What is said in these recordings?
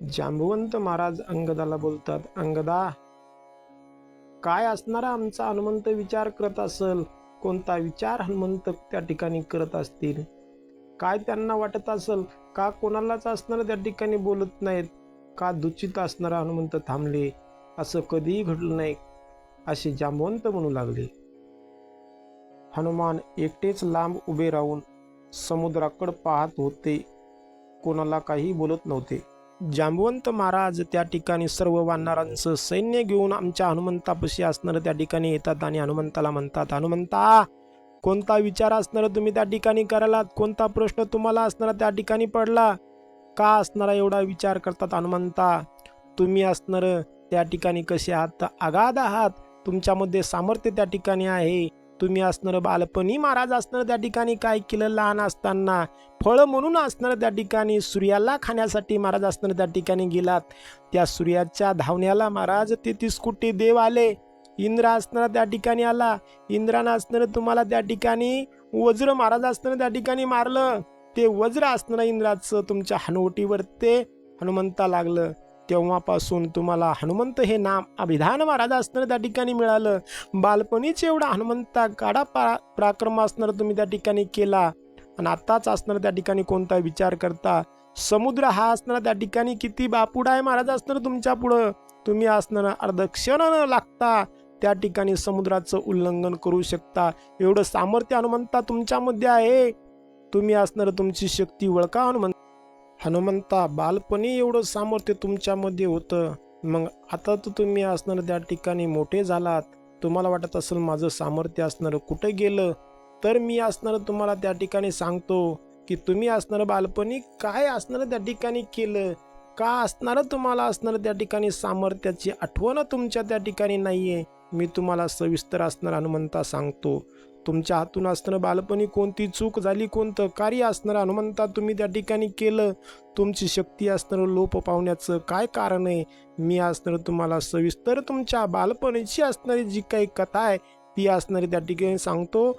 जांबुवंत महाराज अंगदाला बोलतात अंगदा काय असणारा आमचा हनुमंत विचार करत असल? कोणता विचार हनुमंत त्या ठिकाणी करत असतील? काय त्यांना वाटत असल? का कोणालाच असणार त्या ठिकाणी बोलत नाहीत? का दुचित असणारा हनुमंत थांबले? असं कधीही घडलं नाही असे जांबवंत म्हणू लागले. हनुमान एकटेच लांब उभे राहून समुद्राकडे पाहत होते. कोणाला काही बोलत नव्हते. जांबवंत महाराज त्या ठिकाणी सर्व वानरांचं सैन्य घेऊन आमच्या हनुमंतापाशी असणारं त्या ठिकाणी येतात आणि हनुमंताला म्हणतात हनुमंता कोणता विचार असणार तुम्ही त्या ठिकाणी करायला कोणता प्रश्न तुम्हाला असणारा त्या ठिकाणी पडला? का असणारा एवढा विचार करतात हनुमंता? तुम्ही असणारं त्या ठिकाणी कसे आहात? तर आगाध आहात? तुमच्यामध्ये सामर्थ्य त्या ठिकाणी आहे. तुम्ही असणारं बालपणी महाराज असणार त्या ठिकाणी काय केलं? लहान असताना फळं म्हणून असणार त्या ठिकाणी सूर्याला खाण्यासाठी महाराज असणार त्या ठिकाणी गेलात. त्या सूर्याच्या धावण्याला महाराज तेहतीस कोटी देव आले. इंद्र असणार त्या ठिकाणी आला. इंद्रानं असणार तुम्हाला त्या ठिकाणी वज्र महाराज असणार त्या ठिकाणी मारलं. ते वज्र असणार इंद्राचं तुमच्या हनुवटीवर ते हनुमंता लागलं. तेव्हापासून तुम्हाला हनुमंत हे नाम अभिधान महाराज असणार त्या ठिकाणी मिळालं. बालपणीच एवढा हनुमंता गाडा परा पराक्रम असणार तुम्ही त्या ठिकाणी केला. आणि आताच असणार त्या ठिकाणी कोणता विचार करता. समुद्र हा असणार त्या ठिकाणी किती बापुडा आहे महाराज असणार तुमच्या पुढं. तुम्ही असणार अर्धक्षण न लागता. त्या ठिकाणी समुद्राचं उल्लंघन करू शकता. एवढं सामर्थ्य हनुमंता तुमच्यामध्ये आहे. तुम्ही असणार तुमची शक्ती ओळखा हनुमंत. हनुमंता बालपणी एवढं सामर्थ्य तुमच्यामध्ये होतं. मग आता तर तुम्ही असणार त्या ठिकाणी मोठे झालात. तुम्हाला वाटत असेल माझं सामर्थ्य असणार कुठं गेलं? तर मी असणार तुम्हाला त्या ठिकाणी सांगतो की तुम्ही असणार बालपणी काय असणार त्या ठिकाणी केलं? का असणार तुम्हाला असणार त्या ठिकाणी सामर्थ्याची आठवण तुमच्या त्या ठिकाणी नाही आहे मी तुम्हाला सविस्तर असणार हनुमंता सांगतो. तुमच्या हातून असणारं बालपणी कोणती चूक झाली कोणतं कार्य असणारं हनुमंता तुम्ही त्या ठिकाणी केलं तुमची शक्ती असणारं लोप पावण्याचं काय कारण आहे? मी असणारं तुम्हाला सविस्तर तुमच्या बालपणीची असणारी जी काही कथा आहे ती असणारी त्या ठिकाणी सांगतो.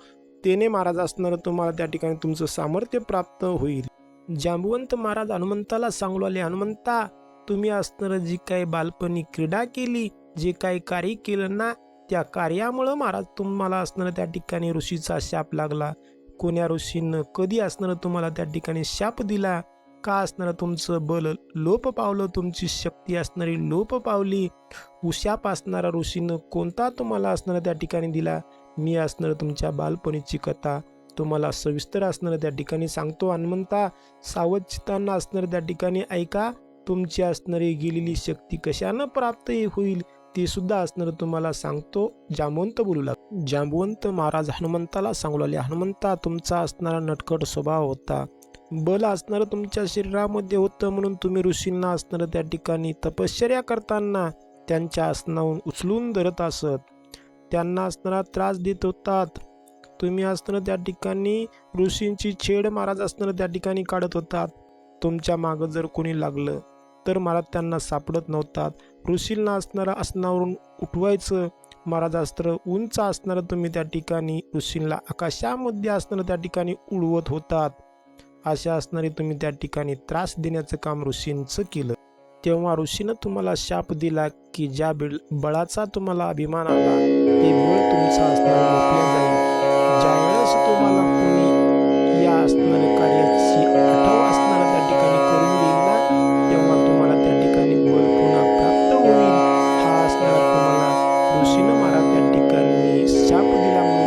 तेने महाराज असणारं तुम्हाला त्या ठिकाणी तुमचं सामर्थ्य प्राप्त होईल. जांबवंत महाराज हनुमंताला सांगू आले हनुमंता तुम्ही असणारं जी काही बालपणी क्रीडा केली जे काही कार्य केलं ना त्या कार्यामुळं महाराज तुम्हाला असणारं त्या ठिकाणी ऋषीचा शाप लागला. कोण्या ऋषीनं कधी असणारं तुम्हाला त्या ठिकाणी शाप दिला? का असणारं तुमचं बल लोप पावलं? तुमची शक्ती असणारी लोप पावली? उशाप असणारा ऋषीनं कोणता तुम्हाला असणारं त्या ठिकाणी दिला? मी असणारं तुमच्या बालपणीची कथा. तुम्हाला सविस्तर असणारं त्या ठिकाणी सांगतो हनुमंता. सावध चित्तांना असणारं त्या ठिकाणी ऐका. तुमची असणारी गेलेली शक्ती कशानं प्राप्त होईल? तीसुद्धा असणारं तुम्हाला सांगतो जांबवंत बोलू लाग जांबवंत महाराज हनुमंताला सांगू लागले हनुमंता तुमचा असणारा नटखट स्वभाव होता. बल असणारं तुमच्या शरीरामध्ये होतं म्हणून तुम्ही ऋषींना असणारं त्या ठिकाणी तपश्चर्या करताना त्यांच्या आसनाहून उचलून धरत असत. त्यांना असणारा त्रास देत होतात. तुम्ही असणारं त्या ठिकाणी ऋषींची छेड महाराज असणारं त्या ठिकाणी काढत होतात. तुमच्या मागं जर कोणी लागलं तर महाराज त्यांना सापडत नव्हतात. ऋषींना असणारा आसनावरून उठवायचं. महाराजास्त्र उंच असणारं तुम्ही त्या ठिकाणी ऋषींना आकाशामध्ये असणारं त्या ठिकाणी उडवत होतात. अशा असणारे तुम्ही त्या ठिकाणी त्रास देण्याचं काम ऋषींचं केलं. तेव्हा ऋषीनं तुम्हाला शाप दिला की ज्या बिळ बळाचा तुम्हाला अभिमान आला ते बळ तुमचा असणार जाईल. ज्यावेळेस तुम्हाला ऋषीनं महाराज त्या ठिकाणी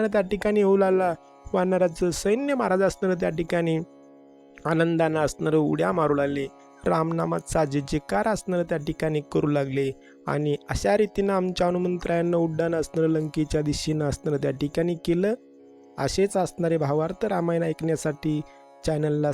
असताना त्या ठिकाणी येऊ लागला. वानराचं सैन्य महाराज असताना त्या ठिकाणी आनंदानं असणारं उड्या मारू लागले. रामनामाचा जे जेकार असणारं त्या ठिकाणी करू लागले. आणि अशा रीतीनं आमच्या हनुमंतरायांना उड्डाण असणारं लंकेच्या दिशेनं असणारं त्या ठिकाणी केलं. असेच असणारे भावार्थ रामायण ऐकण्यासाठी चॅनलला